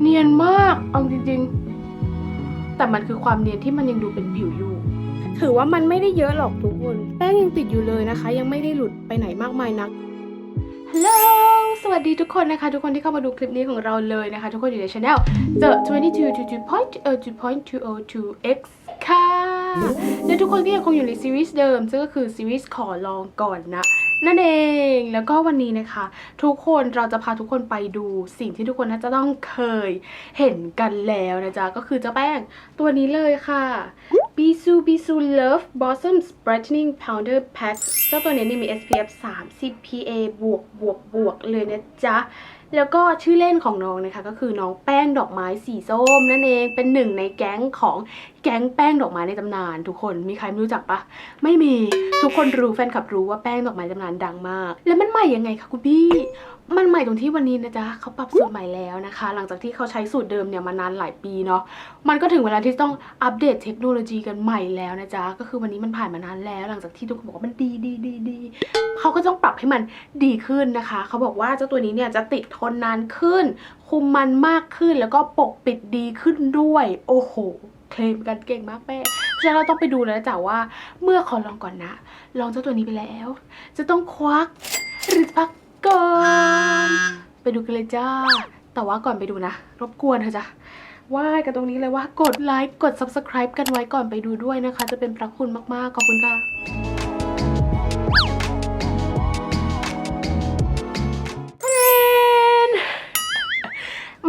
เนียนมากเอาจริงๆ แต่มันคือความเนียนที่มันยังดูเป็นผิวอยู่ ถือว่ามันไม่ได้เยอะหรอกทุกคน แป้งยังติดอยู่เลยนะคะ ยังไม่ได้หลุดไปไหนมากมายนักฮัลโหล สวัสดีทุกคนนะคะ ทุกคนที่เข้ามาดูคลิปนี้ของเราเลยนะคะ ทุกคนอยู่ในช anel the 22 to 2 point เออ2.202 x ค่ะ และทุกคนก็ยังคงอยู่ในซีรีส์เดิม ซึ่งก็คือซีรีส์ขอลองก่อนนะนั่นเองแล้วก็วันนี้นะคะ ทุกคนเราจะพาทุกคนไปดูสิ่งที่ทุกคนน่าจะต้องเคยเห็นกันแล้วนะจ๊ะ ก็คือเจ้าแป้งตัวนี้เลยค่ะ Bisu Bisu Love Blossoms Brightening Powder Pack เจ้าตัวนี้นี่มี SPF 30 PA บวกบวกบวกเลยนะจ๊ะ แล้วก็ชื่อเล่นของน้องนะคะ ก็คือน้องแป้งดอกไม้สีส้มนั่นเองเป็นหนึ่งในแก๊งของแก๊งแป้งดอกไม้ในตำนาน ทุกคนมีใครไม่รู้จักปะไม่มีทุกคนรู้แฟนคลับรู้ว่าแป้งดอกไม้ตำนานดังมาก แล้วมันใหม่ยังไงคะคุณพี่ มันใหม่ตรงที่วันนี้นะจ๊ะเขาปรับสูตรใหม่แล้วนะคะ หลังจากที่เขาใช้สูตรเดิมเนี่ยมานานหลายปีเนาะมันก็ถึงเวลาที่ต้องอัปเดตเทคโนโลยีกันใหม่แล้วนะจ๊ะก็คือวันนี้มันผ่านมานานแล้ว หลังจากที่ทุกคนบอกว่ามันดีดีดีดีเขาก็ต้องปรับให้มันดีขึ้นนะคะเขาบอกว่าเจ้าตัวนี้เนี่ยจะติดทนนานขึ้น คุมมันมากขึ้นแล้วก็ปกปิดดีขึ้นด้วย โอ้โห เคลมกันเก่งมากแม่เพราะฉะนั้นเราต้องไปดูแล้วจ้ะว่า เมื่อขอลองก่อนนะ ลองเจ้าตัวนี้ไปแล้ว จะต้องควักหรือพักก่อน ไปดูกันเลยจ้า แต่ว่าก่อนไปดูนะ รบกวนเธอะจ้ะไหวกันตรงนี้เลยว่ากดไลค์กด subscribe กันไว้ก่อนไปดูด้วยนะคะ จะเป็นพระคุณมากๆ ขอบคุณค่ะ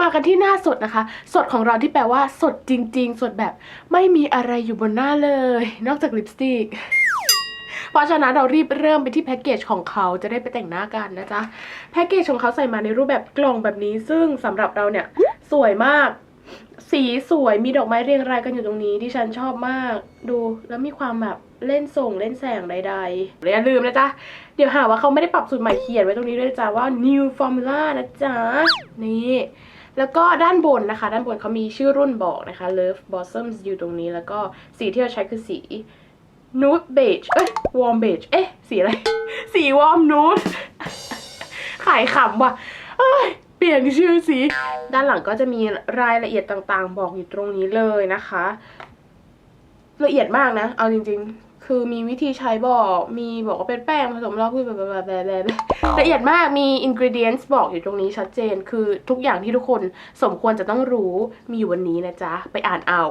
มากันที่หน้าสดนะคะ สดของเราที่แปลว่าสดจริง ๆ สดแบบไม่มีอะไรอยู่บนหน้าเลย นอกจากลิปสติกเพราะฉะนั้นเรารีบเริ่มไปที่แพ็กเกจของเขาจะได้ไปแต่งหน้ากันนะจ๊ะแพ็กเกจของเขาใส่มาในรูปแบบกล่องแบบนี้ ซึ่งสำหรับเราเนี่ยสวยมาก สีสวยมีดอกไม้เรียงรายกันอยู่ตรงนี้ที่ฉันชอบมากดูแล้วมีความแบบเล่นส่งเล่นแสงใดๆอย่าลืมนะจ๊ะ เดี๋ยวหาว่าเขาไม่ได้ปรับสูตรใหม่เขียนไว้ตรงนี้ด้วยจ๊ะว่า new formula นะจ๊ะ นี่ แล้วก็ด้านบนนะคะ ด้านบนเขามีชื่อรุ่นบอกนะคะ Love Blossoms อยู่ตรงนี้แล้วก็สีที่เราใช้คือสี nude beige เอ้ย warm beige เอ๊ะ สีอะไร สี warm nude ขายขำว่ะเอ้ยเปลี่ยนชื่อสี ด้านหลังก็จะมีรายละเอียดต่างๆ บอกอยู่ตรงนี้เลยนะคะ ละเอียดมากนะ เอาจริง ๆ คือมีวิธีใช้บอกมีบอกว่าเป็นแป้งผสมเหล้าพืชแบบแบบแบบแบบละเอียดมากมี ingredients บอกอยู่ตรงนี้ชัดเจน คือทุกอย่างที่ทุกคนสมควรจะต้องรู้มีอยู่วันนี้นะจ๊ะ ไปอ่านเอา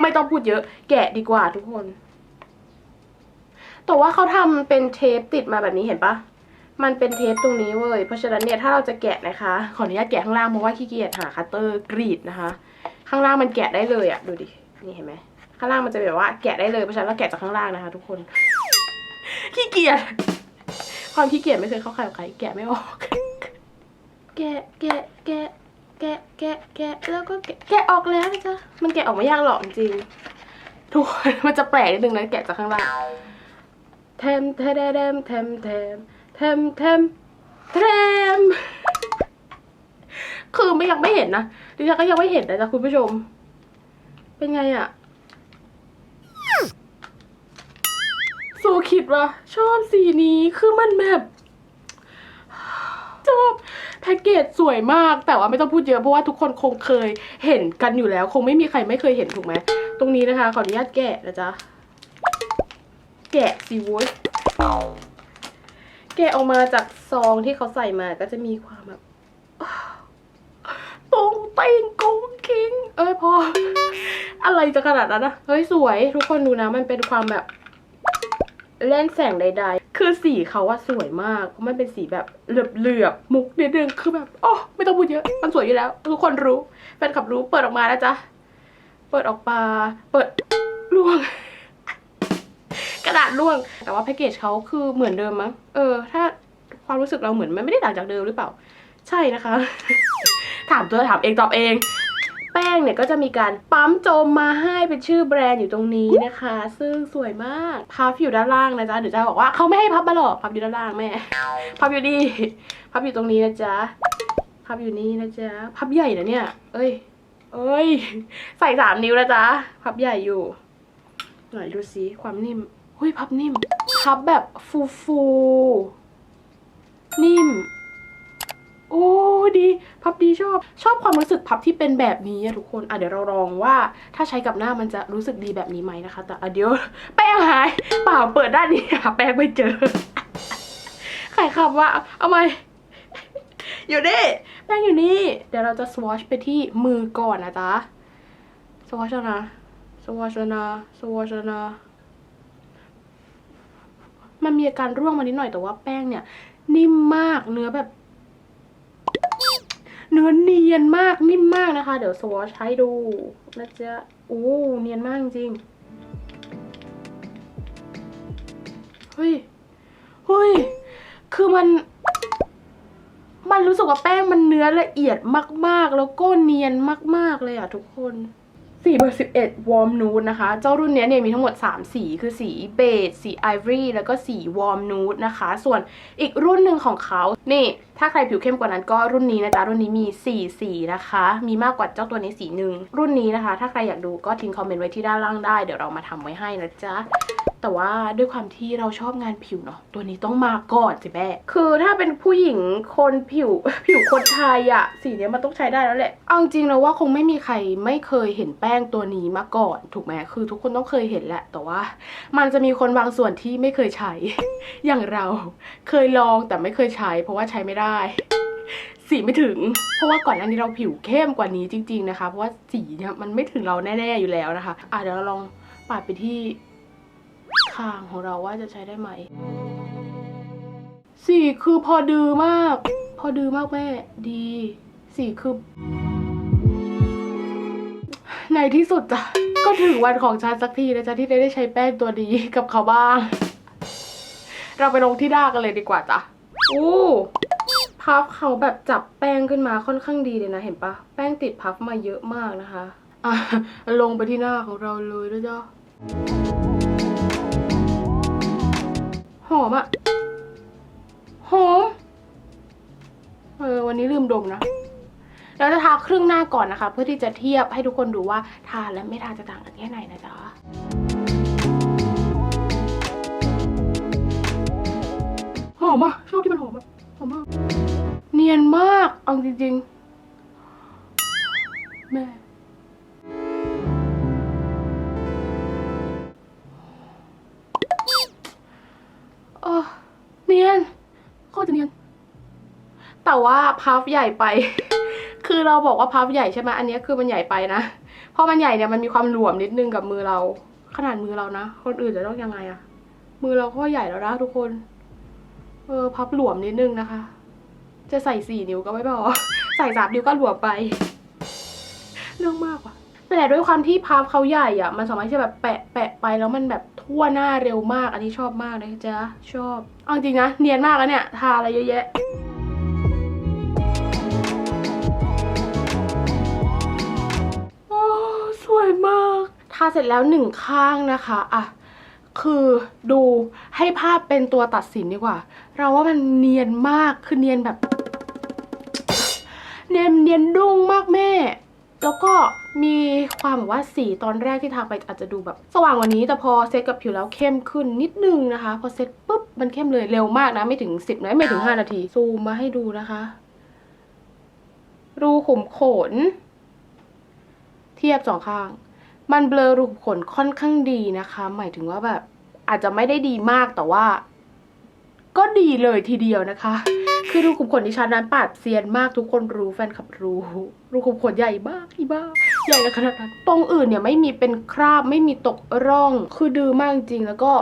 ไม่ต้องพูดเยอะแกะดีกว่าทุกคน แต่ว่าเขาทำเป็นเทปติดมาแบบนี้เห็นปะมันเป็นเทปตรงนี้เว้ย เพราะฉะนั้นเนี่ยถ้าเราจะแกะนะคะ ขออนุญาตแกะข้างล่างเพราะว่าขี้เกียจหาคัตเตอร์กรีดนะคะ ข้างล่างมันแกะได้เลยอะดูดิ นี่เห็นไหม ข้างล่างมันจะแบบว่าแกะได้เลยเพราะฉะนั้นเราแกะจากข้างล่างนะคะทุกคน ขี้เกียจ ความขี้เกียจไม่เคยเข้าใครกับใคร แกะไม่ออก แกะ แกะ แกะ แกะ แกะ แกะ แล้วก็แกะ แกะออกแล้วนะจ๊ะ มันแกะออกไม่ยากหรอกจริง ทุกคน มันจะแปลกนิดนึงนะแกะจากข้างล่างเทมเทเดเดมเทมเทมเทมเทมเทมคือไม่ยังไม่เห็นนะ ดิฉันก็ยังไม่เห็นนะจ๊ะคุณผู้ชม เป็นไงอะ คิดว่า ชอบสีนี้คือมันแบบชอบแพ็กเกจสวยมากแต่ว่าไม่ต้องพูดเยอะเพราะว่าทุกคนคงเคยเห็นกันอยู่แล้ว คงไม่มีใครไม่เคยเห็นถูกไหมตรงนี้นะคะขออนุญาตแกะนะจ๊ะแกะสิเว้ยแกะออกมาจากซองที่เขาใส่มาก็จะมีความแบบตรงเต่งกงคิง เอ้ยพอ อะไรจะขนาดนั้นนะเฮ้ยสวยทุกคนดูนะมันเป็นความแบบ เล่นแสงใด ๆ คือสีเขาว่าสวยมาก เพราะมันเป็นสีแบบเหลือบๆมุกนิดนึงคือแบบอ๋อไม่ต้องพูดเยอะ มันสวยอยู่แล้ว ทุกคนรู้แฟนคลับรู้เปิดออกมานะจ๊ะ เปิดออกมาเปิดล่วง กระดาษร่วง แต่ว่าแพ็กเกจเขาคือเหมือนเดิมมั้งเออ ถ้าความรู้สึกเราเหมือนมันไม่ได้ต่างจากเดิมหรือเปล่า ใช่นะคะ ถามตัวถามเองตอบเอง แป้งเนี่ยก็จะมีการปั๊มโจมมาให้เป็นชื่อแบรนด์อยู่ตรงนี้นะคะ ซึ่งสวยมาก พับอยู่ด้านล่างนะจ๊ะเดี๋ยวจะบอกว่าเขาไม่ให้พับมาหรอกพับอยู่ด้านล่างแม่ พับอยู่นี่พับอยู่ตรงนี้นะจ๊ะ พับอยู่นี่นะจ๊ะ พับใหญ่นะเนี่ย เอ้ย เอ้ย ใส่สามนิ้วนะจ๊ะ พับใหญ่อยู่ หน่อยดูสิความนิ่มเฮ้ยพับนิ่ม พับแบบฟูฟูนิ่ม โอ้ดีพับดีชอบ ชอบความรู้สึกพับที่เป็นแบบนี้ทุกคนอะเดี๋ยวเราลองว่าถ้าใช้กับหน้ามันจะรู้สึกดีแบบนี้ไหมนะคะ แต่อะเดี๋ยวแป้งหายเปล่าเปิดด้านนี้หาแป้งไม่เจอใครคำว่าเอาไหมอยู่นี่แป้งอยู่นี่ เดี๋ยวเราจะสวอชไปที่มือก่อนนะจ๊ะสวอชนะสวอชนะสวอชนะมันมีอาการร่วงมานิดหน่อยแต่ว่าแป้งเนี่ย นิ่มมากเนื้อแบบ เนื้อเนียนมากนิ่มมากนะคะ เดี๋ยวสวอชให้ดูนะจ๊ะโอ้เนียนมากจริงเฮ้ยเฮ้ยคือมัน มันรู้สึกว่าแป้งมันเนื้อละเอียดมาก ๆ แล้วก็เนียนมาก ๆ เลยอะทุกคนสีเบอร์สิบเอ็ดวอร์มนูดนะคะ เจ้ารุ่นนี้เนี่ยมีทั้งหมด 3 สี คือสีเบจสีไอวอรี่แล้วก็สีวอร์มนูดนะคะ ส่วนอีกรุ่นหนึ่งของเขานี่ ถ้าใครผิวเข้มกว่านั้นก็รุ่นนี้นะจ๊ะรุ่นนี้มี4สีนะคะ มีมากกว่าเจ้าตัวนี้สีหนึ่งรุ่นนี้นะคะ ถ้าใครอยากดูก็ทิ้งคอมเมนต์ไว้ที่ด้านล่างได้เดี๋ยวเรามาทำไว้ให้นะจ๊ะแต่ว่าด้วยความที่เราชอบงานผิวเนาะตัวนี้ต้องมาก่อนสิแม่ คือถ้าเป็นผู้หญิงคนผิวผิวคนไทยอะสีเนี้ยมันต้องใช้ได้แล้วแหละเอาจริงนะว่าคงไม่มีใครไม่เคยเห็นแป้งตัวนี้มาก่อน ถูกไหมคือทุกคนต้องเคยเห็นแหละ แต่ว่า มันจะมีคนบางส่วนที่ไม่เคยใช้ อย่างเราเคยลองแต่ไม่เคยใช้ เพราะว่าใช้ไม่ได้สีไม่ถึง เพราะว่าก่อนหน้านี้เราผิวเข้มกว่านี้จริง ๆนะคะ เพราะว่าสีเนี่ยมันไม่ถึงเราแน่ๆอยู่แล้วนะคะ อะเดี๋ยวเราลองปาดไปที่คางของเราว่าจะใช้ได้ไหม สีคือพอดือมาก พอดือมากแม่ ดี สีคือ ในที่สุดจ้ะ ก็ถึงวันของฉันสักทีนะจ๊ะที่ได้ได้ใช้แป้งตัวนี้กับเขาบ้าง เราไปลงที่ด้ากันเลยดีกว่าจ้ะ อู้ พัฟเขาแบบจับแป้งขึ้นมาค่อนข้างดีเลยนะ เห็นปะแป้งติดพัฟมาเยอะมากนะคะอะลงไปที่หน้าของเราเลยนะจ๊ะหอมอะหอมเออวันนี้ลืมดมนะเราจะทาครึ่งหน้าก่อนนะคะ เพื่อที่จะเทียบให้ทุกคนดูว่าทาและไม่ทาจะต่างกันแค่ไหนนะจ๊ะหอมอะชอบที่มันหอมอะหอมมาก เนียนมาก เอาจริงๆ แม่เออเนียนโคตรจะเนียน แต่ว่าพัฟใหญ่ไป คือเราบอกว่าพัฟใหญ่ใช่ไหมอันนี้คือมันใหญ่ไปนะ เพราะมันใหญ่เนี่ยมันมีความหลวมนิดนึงกับมือเรา ขนาดมือเรานะ คนอื่นจะต้องยังไงอะมือเราก็ใหญ่แล้วนะทุกคน เออพับหลวมนิดนึงนะคะ จะใส่สี่นิ้วก็ไม่พอ ใส่สามนิ้วก็หลวมไป เรื่องมากว่ะแต่ด้วยความที่พับเขาใหญ่อะมันสามารถที่จะแบบแปะแปะไปแล้วมันแบบทั่วหน้าเร็วมาก อันนี้ชอบมากนะจ๊ะชอบเอาจริงนะเนียนมากแล้วเนี่ย ทาอะไรเยอะแยะโอ้สวยมาก ทาเสร็จแล้วหนึ่งข้างนะคะอะคือดูให้ภาพเป็นตัวตัดสินดีกว่า เราว่ามันเนียนมากคือเนียนแบบ เนียนเนียนดุ้งมากแม่ แล้วก็มีความแบบว่าสีตอนแรกที่ทาไปอาจจะดูแบบ สว่างกว่านี้แต่พอเซตกับผิวแล้วเข้มขึ้นนิดนึงนะคะ พอเซตปุ๊บมันเข้มเลยเร็วมากนะ ไม่ถึงสิบนะไม่ถึงห้านาที ซูมมาให้ดูนะคะ รูขุมขน เทียบสองข้าง มันเบลอรูขุมขนค่อนข้างดีนะคะ หมายถึงว่าแบบอาจจะไม่ได้ดีมากแต่ว่า ก็ดีเลยทีเดียวนะคะ คือรูขุมขนดิฉันนั้นปาดเซียนมากทุกคนรู้แฟนคลับรู้รูขุมขนใหญ่มากอีบ้าใหญ่ขนาดนั้นตรงอื่นเนี่ยไม่มีเป็นคราบไม่มีตกร่องคือดื้อมากจริงแล้วก็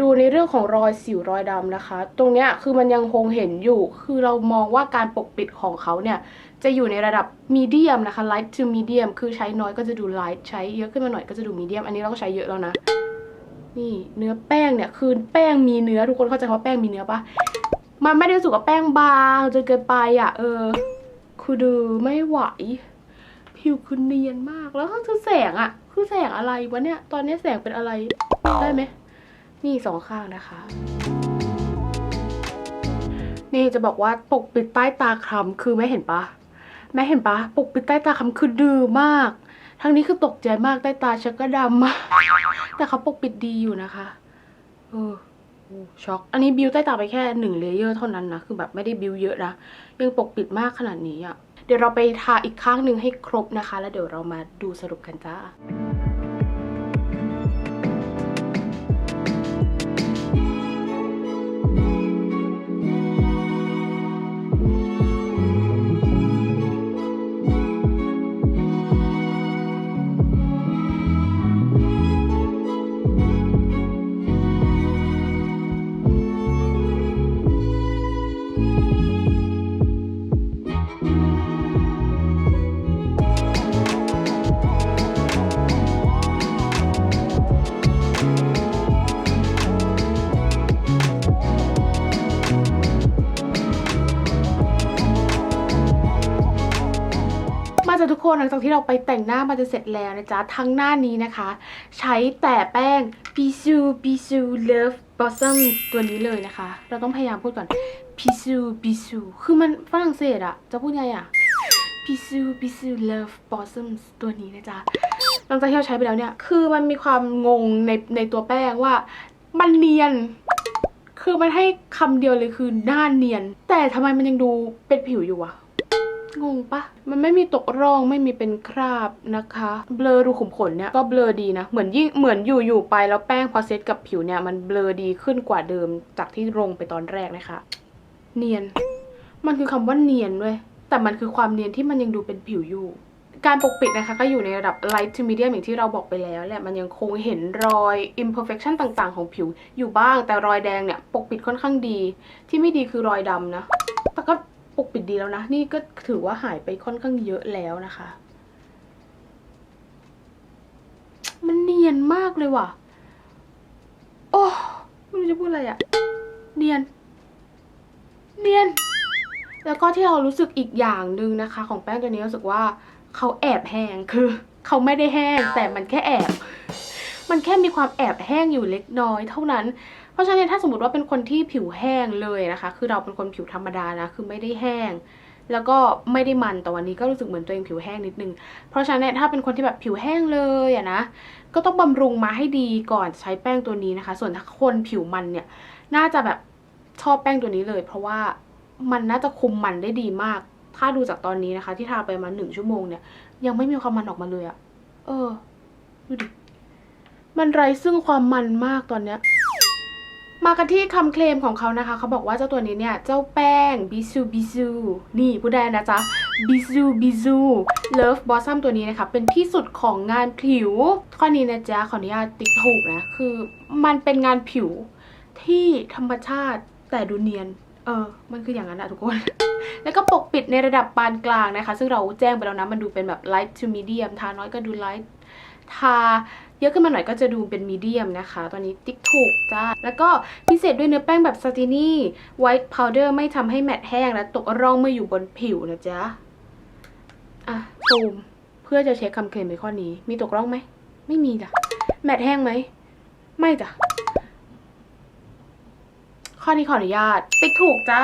ดูในเรื่องของรอยสิวรอยดำนะคะ ตรงเนี้ยคือมันยังคงเห็นอยู่ คือเรามองว่าการปกปิดของเขาเนี่ย จะอยู่ในระดับมีเดียมนะคะ light to medium คือใช้น้อยก็จะดู light ใช้เยอะขึ้นมาหน่อยก็จะดูมีเดียมอันนี้เราก็ใช้เยอะแล้วนะ นี่เนื้อแป้งเนี่ยคือแป้งมีเนื้อทุกคนเข้าใจว่าแป้งมีเนื้อปะมันไม่ได้รู้สึกว่าแป้งบางจนเกินไปอะ เออ คือดูไม่ไหว ผิวคือเนียนมากแล้วคือแสงอะ คือแสงอะไรวะเนี่ย ตอนนี้แสงเป็นอะไรได้ไหมนี่สองข้างนะคะ นี่จะบอกว่าปกปิดใต้ตาคล้ำคือไม่เห็นปะแม่เห็นปะปกปิดใต้ตาค้ำคือดื้อมาก ทั้งนี้คือตกใจมากใต้ตาชักก็ดำมาก แต่เขาปกปิดดีอยู่นะคะ เออช็อก อันนี้บิวใต้ตาไปแค่หนึ่งเลเยอร์เท่านั้นนะ คือแบบไม่ได้บิวเยอะนะ ยังปกปิดมากขนาดนี้อะ่ะ เดี๋ยวเราไปทาอีกข้างหนึ่งให้ครบนะคะ แล้วเดี๋ยวเรามาดูสรุปกันจ้า คนหลังจากที่เราไปแต่งหน้ามาจะเสร็จแล้วนะจ๊ะ ทั้งหน้านี้นะคะ ใช้แต่แป้ง Bisou Bisou Love Blossom ตัวนี้เลยนะคะ เราต้องพยายามพูดก่อน Bisou Bisou คือมันฝรั่งเศสอะจะพูดไงอะ Bisou Bisou Love Blossom ตัวนี้นะจ๊ะ หลังจากที่เราใช้ไปแล้วเนี่ย คือมันมีความงงในในตัวแป้งว่ามันเนียนคือมันให้คำเดียวเลยคือหน้าเนียน แต่ทำไมมันยังดูเป็นผิวอยู่อะ งงปะมันไม่มีตกร่องไม่มีเป็นคราบนะคะ เบลอรูขุมขนเนี่ยก็เบลอดีนะ เหมือนยิ่งเหมือนอยู่อยู่ไปแล้วแป้งพอเซตกับผิวเนี่ยมันเบลอดีขึ้นกว่าเดิมจากที่ลงไปตอนแรกนะคะ เนียน มันคือคำว่าเนียนด้วย แต่มันคือความเนียนที่มันยังดูเป็นผิวอยู่ การปกปิดนะคะก็อยู่ในระดับ light to medium อย่างที่เราบอกไปแล้วแหละมันยังคงเห็นรอย imperfection ต่างๆ ของผิวอยู่บ้าง แต่รอยแดงเนี่ยปกปิดค่อนข้างดี ที่ไม่ดีคือรอยดำนะแต่ก็ ปกปิดดีแล้วนะ นี่ก็ถือว่าหายไปค่อนข้างเยอะแล้วนะคะ มันเนียนมากเลยว่ะ โอ้ไม่รู้จะพูดอะไรอะเนียน เนียน แล้วก็ที่เรารู้สึกอีกอย่างหนึ่งนะคะ ของแป้งตัวนี้รู้สึกว่าเขาแอบแห้งคือเขาไม่ได้แห้งแต่มันแค่แอบ มันแค่มีความแอบแห้งอยู่เล็กน้อยเท่านั้น ราะฉะนั้นถ้าสมมติว่าเป็นคนที่ผิวแห้งเลยนะคะ คือเราเป็นคนผิวธรรมดานะคือไม่ได้แห้ง แล้วก็ไม่ได้มันแต่วันนี้ก็รู้สึกเหมือนตัวเองผิวแห้งนิดนึง เพราะฉะนั้นถ้าเป็นคนที่แบบผิวแห้งเลยอะนะก็ต้องบำรุงมาให้ดีก่อนใช้แป้งตัวนี้นะคะ ส่วนถ้าคนผิวมันเนี่ยน่าจะแบบชอบแป้งตัวนี้เลย เพราะว่ามันน่าจะคุมมันได้ดีมาก ถ้าดูจากตอนนี้นะคะ ที่ทาไปมาหนึ่งชั่วโมงเนี่ย ยังไม่มีความมันออกมาเลยอะเออดูดิมันไร้ซึ่งความมันมากตอนเนี้ย มากันที่คำเคลมของเขานะคะ เขาบอกว่าเจ้าตัวนี้เนี่ย เจ้าแป้งบิซูบิซูนี่ผู้ใดนะจ๊ะบิซูบิซูเลิฟบอสซัมตัวนี้นะคะ เป็นที่สุดของงานผิว ข้อนี้นะจ๊ะ ขออนุญาตติ๊กถูกนะ คือมันเป็นงานผิวที่ธรรมชาติแต่ดูเนียน เออ มันคืออย่างนั้นอะทุกคน แล้วก็ปกปิดในระดับปานกลางนะคะ ซึ่งเราแจ้งไปแล้วนะ มันดูเป็นแบบ light to medium ทาน้อยก็ดู light ทา เยอะขึ้นมาหน่อยก็จะดูเป็นมีเดียมนะคะ ตอนนี้ติ๊กถูกจ้า แล้วก็พิเศษด้วยเนื้อแป้งแบบซาตินี่ไวท์พาวเดอร์ไม่ทำให้แมตต์แห้งและตกร่องเมื่ออยู่บนผิวนะจ๊ะ อะซูมเพื่อจะเช็คคำเคลมในข้อนี้ มีตกร่องไหม ไม่มีจ้ะ แมตต์แห้งไหม ไม่จ้ะข้อนี้ขออนุญาต ติ๊กถูกจ้า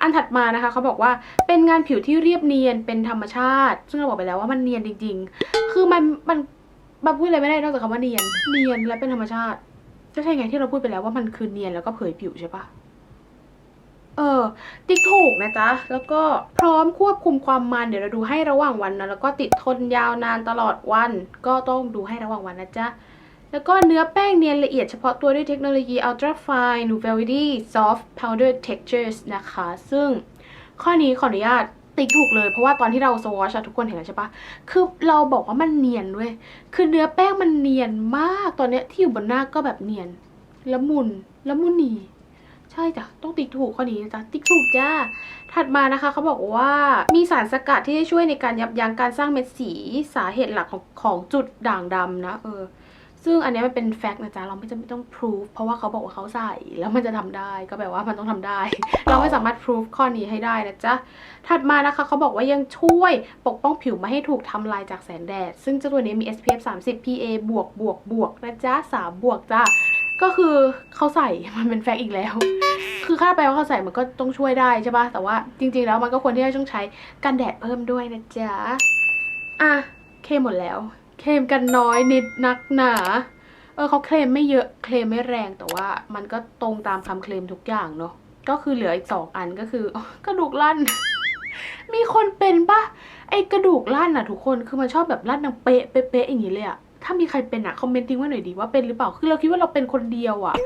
อันถัดมานะคะเขาบอกว่าเป็นงานผิวที่เรียบเนียนเป็นธรรมชาติ ซึ่งเราบอกไปแล้วว่ามันเนียนจริง ๆ คือมันมัน มาพูดอะไรไม่ได้นอกจากคำว่าเนียน เนียนและเป็นธรรมชาติก็ใช่ไงที่เราพูดไปแล้วว่ามันคือเนียนแล้วก็เผยผิวใช่ปะเออ ติ๊กถูกนะจ๊ะ แล้วก็พร้อมควบคุมความมันเดี๋ยวเราดูให้ระหว่างวันนะ แล้วก็ติดทนยาวนานตลอดวัน ก็ต้องดูให้ระหว่างวันนะจ๊ะ แล้วก็เนื้อแป้งเนียนละเอียดเฉพาะตัวด้วยเทคโนโลยี Ultra Fine Velvety Soft Powder Textures นะคะ ซึ่งข้อนี้ขออนุญาต ติ๊กถูกเลย เพราะว่าตอนที่เราสวอชทุกคนเห็นแล้วใช่ปะคือเราบอกว่ามันเนียนเว้ยคือเนื้อแป้งมันเนียนมากตอนเนี้ยที่อยู่บนหน้าก็แบบเนียนละมุนละมุนนีใช่จ้ะต้องติ๊กถูกข้อนี้นะจ๊ะติ๊กถูกจ้าถัดมานะคะเขาบอกว่ามีสารสกัดที่ช่วยในการยับยั้งการสร้างเม็ดสีสาเหตุหลักของของจุดด่างดำนะเออ ซึ่งอันนี้มันเป็นแฟกต์นะจ๊ะ เราไม่จำเป็นต้อง proof เพราะว่าเขาบอกว่าเขาใส่แล้วมันจะทำได้ก็แปลว่ามันต้องทำได้ เราไม่สามารถ proof ข้อนี้ให้ได้นะจ๊ะ ถัดมานะคะเขาบอกว่ายังช่วยปกป้องผิวไม่ให้ถูกทำลายจากแสงแดด ซึ่งเจ้าตัวนี้มี SPF 30 PA บวกบวกบวกนะจ๊ะ3บวกจ้าก็คือเขาใส่มันเป็นแฟกต์อีกแล้ว คือค่าแปลว่าเขาใส่มันก็ต้องช่วยได้ใช่ปะแต่ว่าจริง ๆ แล้วมันก็ควรที่จะต้องใช้กันแดดเพิ่มด้วยนะจ๊ะอะเคลมหมดแล้ว เคลมกันน้อยนิดนักหนา เออเขาเคลมไม่เยอะเคลมไม่แรงแต่ว่ามันก็ตรงตามคำเคลมทุกอย่างเนาะก็คือเหลืออีกสองอันก็คือกระดูกลั่น มีคนเป็นปะไอกระดูกลั่นอะทุกคนคือมันชอบแบบลั่นดังเป๊ะเป๊ะเป๊ะอย่างนี้เลยอะถ้ามีใครเป็นอะคอมเมนต์ทิ้งไว้หน่อยดีว่าเป็นหรือเปล่าคือเราคิดว่าเราเป็นคนเดียวอะ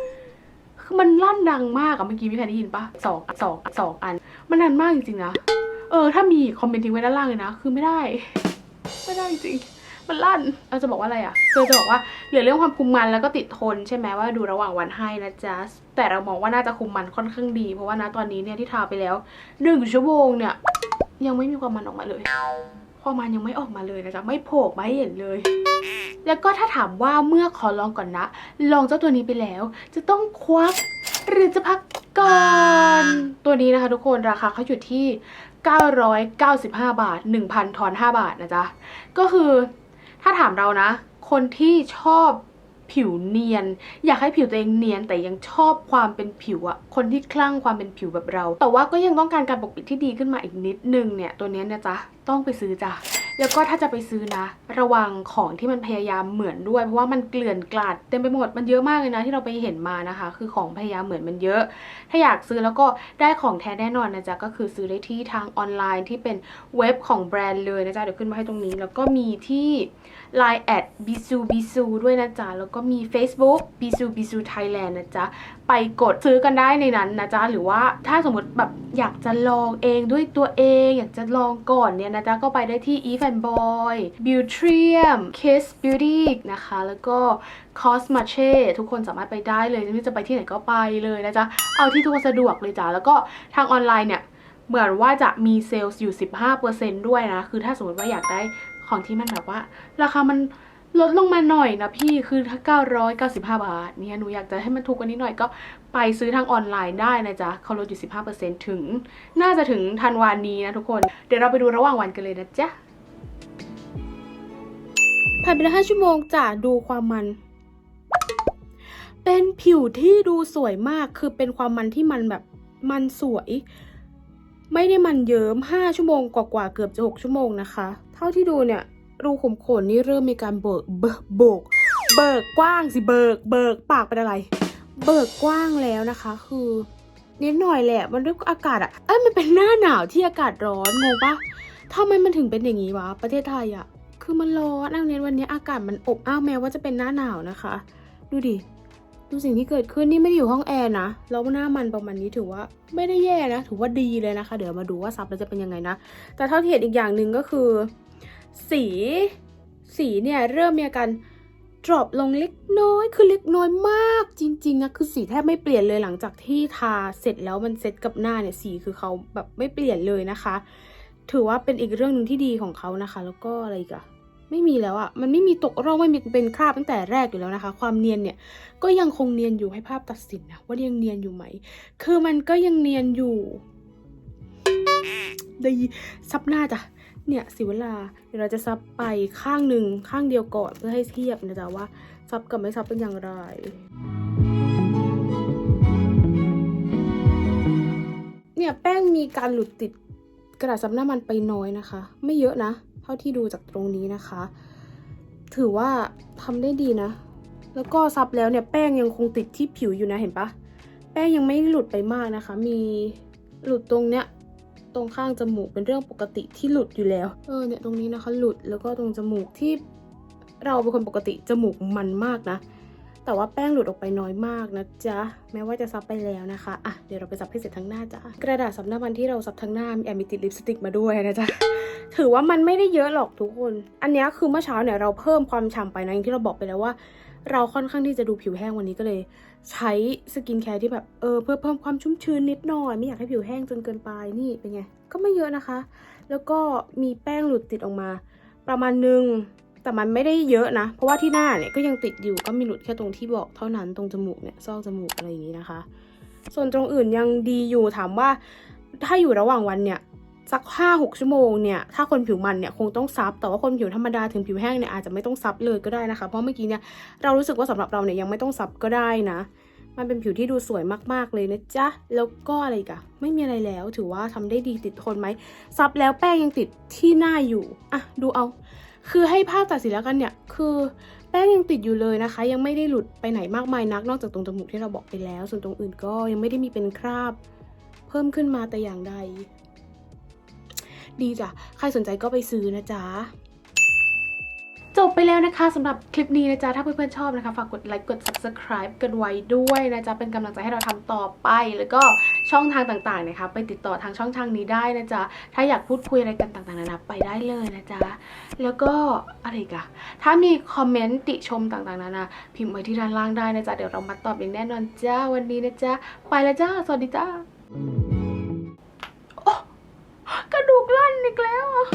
คือมันลั่นดังมากอะเมื่อกี้มีใครได้ยินปะสองสองสองอัน มันนานมากจริงๆนะเออ ถ้ามีคอมเมนต์ทิ้งไว้ด้านล่างเลยนะ คือไม่ได้ ไม่ได้จริง มันลั่นเราจะบอกว่าอะไรอะคือจะบอกว่าเหลือเรื่องความคุมมันแล้วก็ติดทนใช่ไหมว่าดูระหว่างวันให้นะจ๊ะแต่เรามองว่าน่าจะคุมมันค่อนข้างดี เพราะว่านะตอนนี้เนี่ยที่ทาไปแล้วหนึ่งชั่วโมงเนี่ยยังไม่มีความมันออกมาเลยความมันยังไม่ออกมาเลยนะจ๊ะไม่โผล่มาให้เห็นเลย แล้วก็ถ้าถามว่าเมื่อขอลองก่อนนะ ลองเจ้าตัวนี้ไปแล้ว จะต้องควักหรือจะพักก่อน ตัวนี้นะคะทุกคนราคาเขาอยู่ที่ 995 บาท 1,000ทอน5บาทนะจ๊ะ ก็คือ ถ้าถามเรานะ คนที่ชอบผิวเนียน อยากให้ผิวตัวเองเนียนแต่ยังชอบความเป็นผิวอะคนที่คลั่งความเป็นผิวแบบเรา แต่ว่าก็ยังต้องการการปกปิดที่ดีขึ้นมาอีกนิดนึงเนี่ยตัวนี้นะจ๊ะต้องไปซื้อจ้ะ แล้วก็ถ้าจะไปซื้อนะ ระวังของที่มันพยายามเหมือนด้วย เพราะว่ามันเกลื่อนกลาดเต็มไปหมดมันเยอะมากเลยนะ ที่เราไปเห็นมานะคะ คือของพยายามเหมือนมันเยอะ ถ้าอยากซื้อแล้วก็ได้ของแท้แน่นอนนะจ๊ะก็คือซื้อได้ที่ทางออนไลน์ที่เป็นเว็บของแบรนด์เลยนะจ๊ะเดี๋ยวขึ้นมาให้ตรงนี้ แล้วก็มีที่ Line แอดบิซูบิซูด้วยนะจ๊ะแล้วก็มี Facebook บิซูบิซูไทยแลนด์นะจ๊ะไปกดซื้อกันได้ในนั้นนะจ๊ะหรือว่าถ้าสมมติแบบอยากจะลองเองด้วยตัวเอง อยากจะลองก่อนเนี่ยนะจ๊ะก็ไปได้ที่ e and Boy Beautrium Kiss Beauty นะคะ แล้วก็ Cosmache ทุกคนสามารถไปได้เลยไม่ว่าจะไปที่ไหนก็ไปเลยนะจ๊ะ เอาที่ทุกคนสะดวกเลยจ้ะ แล้วก็ทางออนไลน์เนี่ย เหมือนว่าจะมีเซลล์อยู่ 15%ด้วยนะ คือถ้าสมมติว่าอยากได้ของที่มันแบบว่า ราคามันลดลงมาหน่อยนะพี่คือถ้า 995 บาท เนี่ยหนูอยากจะให้มันถูกกว่านี้หน่อยก็ไปซื้อทางออนไลน์ได้นะจ๊ะเขาลดอยู่ 15%ถึง น่าจะถึงธันวานี้นะทุกคน เดี๋ยวเราไปดูระหว่างวันกันเลยนะจ๊ะ ผ่านไปแล้ว5ชั่วโมงจ้ะดูความมัน เป็นผิวที่ดูสวยมากคือเป็นความมันที่มันแบบมันสวย ไม่ได้มันเยิ้ม5ชั่วโมงกว่าๆเกือบจะ6ชั่วโมงนะคะ เท่าที่ดูเนี่ย รูขุมขนนี่เริ่มมีการเบิกเบิกโบกเบิกกว้างสิเบิก เบิกปากเป็นอะไร เบิกกว้างแล้วนะคะ คือนิดหน่อยแหละ มันด้วยอากาศอะเอ้ยมันเป็นหน้าหนาวที่อากาศร้อนงงปะทำไมมันถึงเป็นอย่างนี้วะ ประเทศไทยอะ คือมันร้อนอันนี้วันนี้อากาศมันอบอ้าวแม้ว่าจะเป็นหน้าหนาวนะคะ ดูดิ ดูสิ่งที่เกิดขึ้นนี่ไม่ได้อยู่ห้องแอร์นะ แล้วหน้ามันประมาณนี้ถือว่าไม่ได้แย่นะ ถือว่าดีเลยนะคะ เดี๋ยวมาดูว่าซับแล้วจะเป็นยังไงนะ แต่เท่าที่เห็นอีกอย่างหนึ่งก็คือ สี สีเนี่ยเริ่มมีอาการ drop ลงเล็กน้อยคือเล็กน้อยมากจริงๆนะคือสีแทบไม่เปลี่ยนเลยหลังจากที่ทาเสร็จแล้วมันเซ็ตกับหน้าเนี่ยสีคือเขาแบบไม่เปลี่ยนเลยนะคะ ถือว่าเป็นอีกเรื่องหนึ่งที่ดีของเขานะคะ แล้วก็อะไรอีกอะ ไม่มีแล้วอะมันไม่มีตกร่องไม่มีเป็นคราบตั้งแต่แรกอยู่แล้วนะคะ ความเนียนเนี่ยก็ยังคงเนียนอยู่ให้ภาพตัดสินนะว่ายังเนียนอยู่ไหม คือมันก็ยังเนียนอยู่ดีซับหน้าจ้ะเนี่ยสิเวลาเดี๋ยวเราจะซับไปข้างหนึ่งข้างเดียวก่อนเพื่อให้เทียบนะจ๊ะว่าซับกับไม่ซับเป็นอย่างไรเนี่ยแป้งมีการหลุดติดกระดาษซับหน้ามันไปน้อยนะคะ ไม่เยอะนะ ท่าที่ดูจากตรงนี้นะคะ ถือว่าทำได้ดีนะ แล้วก็ซับแล้วเนี่ยแป้งยังคงติดที่ผิวอยู่นะเห็นปะแป้งยังไม่หลุดไปมากนะคะ มีหลุดตรงเนี้ยตรงข้างจมูกเป็นเรื่องปกติที่หลุดอยู่แล้ว เออเนี่ยตรงนี้นะคะ หลุดแล้วก็ตรงจมูกที่เราเป็นคนปกติจมูกมันมากนะ แต่ว่าแป้งหลุดออกไปน้อยมากนะจ๊ะ แม้ว่าจะซับไปแล้วนะคะ อะ เดี๋ยวเราไปซับให้เสร็จทั้งหน้าจ้ะ กระดาษซับหน้ามันที่เราซับทั้งหน้า มีแอบมีติดลิปสติกมาด้วยนะจ๊ะ ถือว่ามันไม่ได้เยอะหรอกทุกคน อันนี้คือเมื่อเช้าเนี่ยเราเพิ่มความฉ่ำไปนะอย่างที่เราบอกไปแล้วว่า เราค่อนข้างที่จะดูผิวแห้งวันนี้ก็เลย ใช้สกินแคร์ที่แบบเออเพื่อเพิ่มความชุ่มชื้นนิดหน่อย ไม่อยากให้ผิวแห้งจนเกินไป นี่เป็นไง ก็ไม่เยอะนะคะ แล้วก็มีแป้งหลุดติดออกมา ประมาณนึง แต่มันไม่ได้เยอะนะ เพราะว่าที่หน้าเนี่ยก็ยังติดอยู่ก็มีหลุดแค่ตรงที่บอกเท่านั้นตรงจมูกเนี่ยซอกจมูกอะไรอย่างนี้นะคะ ส่วนตรงอื่นยังดีอยู่ถามว่า ถ้าอยู่ระหว่างวันเนี่ยสักห้าหกชั่วโมงเนี่ยถ้าคนผิวมันเนี่ยคงต้องซับ แต่ว่าคนผิวธรรมดาถึงผิวแห้งเนี่ยอาจจะไม่ต้องซับเลยก็ได้นะคะ เพราะเมื่อกี้เนี่ยเรารู้สึกว่าสำหรับเราเนี่ยยังไม่ต้องซับก็ได้นะ มันเป็นผิวที่ดูสวยมากๆเลยนะจ๊ะ แล้วก็อะไรกะไม่มีอะไรแล้วถือว่าทำได้ดีติดทนไหมซับแล้วแป้งยังติดที่หน้าอยู่อะดูเอา คือให้ภาพตัดสินแล้วกันเนี่ย คือแป้งยังติดอยู่เลยนะคะ ยังไม่ได้หลุดไปไหนมากมายนัก นอกจากตรงจมูกที่เราบอกไปแล้ว ส่วนตรงอื่นก็ยังไม่ได้มีเป็นคราบ เพิ่มขึ้นมาแต่อย่างใด ดีจ้ะ ใครสนใจก็ไปซื้อนะจ๊ะ จบไปแล้วนะคะสำหรับคลิปนี้นะจ๊ะ ถ้าเพื่อนๆชอบนะคะ ฝากกดไลค์กด subscribe กันไว้ด้วยนะจ๊ะ เป็นกำลังใจให้เราทำต่อไป แล้วก็ช่องทางต่างๆนะคะ ไปติดต่อทางช่องทางนี้ได้นะจ๊ะ ถ้าอยากพูดคุยอะไรกันต่างๆนานาไปได้เลยนะจ๊ะ แล้วก็อะไรกะถ้ามีคอมเมนต์ติชมต่างๆนานาพิมพ์ไว้ที่ด้านล่างได้นะจ๊ะ เดี๋ยวเรามาตอบอย่างแน่นอนจ้าวันนี้นะจ๊ะ ไปแล้วจ้า สวัสดีจ้าโอ้กระดูกลั่นอีกแล้วอะ